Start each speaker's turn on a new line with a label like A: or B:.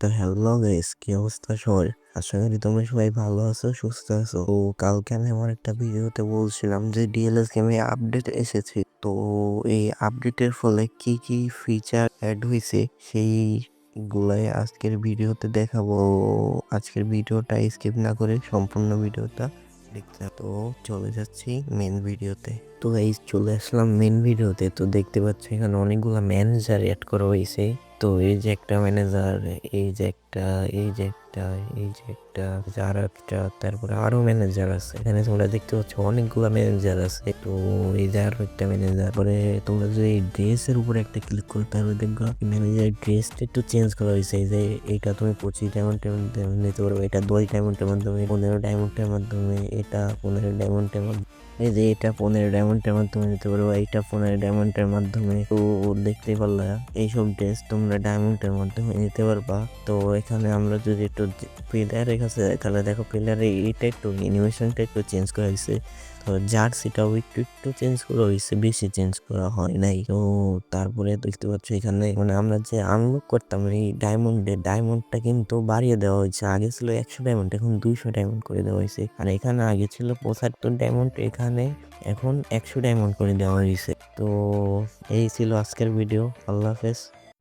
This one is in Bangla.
A: তো হ্যালো গাইস কি অবস্থা সবার? আশা করি তোমরা সবাই ভালো আছো, সুস্থ আছো। তো কালকে আমি আমার একটা ভিডিওতে বলছিলাম যে ডিএলএস গেমে আপডেট এসেছে। তো এই আপডেটের ফলে কি কি ফিচার অ্যাড হয়েছে সেই গুলাই আজকের ভিডিওতে দেখাবো। আজকের ভিডিওটা স্কিপ না করে সম্পূর্ণ ভিডিওটা দেখতে তো চলে যাচ্ছি মেন ভিডিওতে। তো এই চলে আসলাম মেন ভিডিওতে। তো দেখতে পাচ্ছি এখানে অনেকগুলা ম্যানেজার অ্যাড করা হয়েছে। তো এই যে একটা ম্যানেজার এই যে একটা, এই যে একটা, এই যে একটা, যার একটা, তারপরে আরও ম্যানেজার আছে। এখানে তোমরা দেখতে পাচ্ছ অনেকগুলা ম্যানেজার আছে। তো এই যে আরও একটা ম্যানেজার পরে তোমরা যদি এই ড্রেসের উপরে একটা ক্লিক করো, তাহলে দেখবা ম্যানেজার ড্রেসটা একটু চেঞ্জ করা হয়েছে। এই যে এটা তুমি পঁচিশ ডায়মন্ডের মাধ্যমে নিতে পারবে, এটা দশ ডায়মন্ডের মাধ্যমে, পনেরো ডায়মন্ডের মাধ্যমে, এটা পনেরো ডায়মন্ডের মাধ্যমে, এই যে এটা পনেরো ডায়মন্ডের মাধ্যমে নিতে পারব এইটা পনেরো ডায়মন্ডের মাধ্যমে। তো দেখতে পারলা, এইসব ড্রেস তোমরা ডায়মন্ডের মাধ্যমে নিতে পারবা। তো এখানে আমরা যদি একটু প্লেয়ারের কাছে তাহলে দেখো প্লেয়ারের এইটা একটু অ্যানিমেশনটা একটু চেঞ্জ করা হয়েছে। তো জার্সিটাও একটু একটু চেঞ্জ করা হয়েছে, বেশি চেঞ্জ করা হয় নাই। তো তারপরে দেখতে পাচ্ছ এখানে মানে আমরা যে আনলক করতাম, এই ডায়মন্ডে ডায়মন্ডটা কিন্তু বাড়িয়ে দেওয়া হয়েছে। আগে ছিল একশো ডায়মন্ড এখন দুইশো ডায়মন্ড করে দেওয়া হয়েছে। আর এখানে আগে ছিল পঁচাত্তর ডায়মন্ড এখানে এখন একশো ডায়মন্ড করে দেওয়া হয়েছে। তো এই ছিল আজকের ভিডিও আল্লাহ হাফেজ।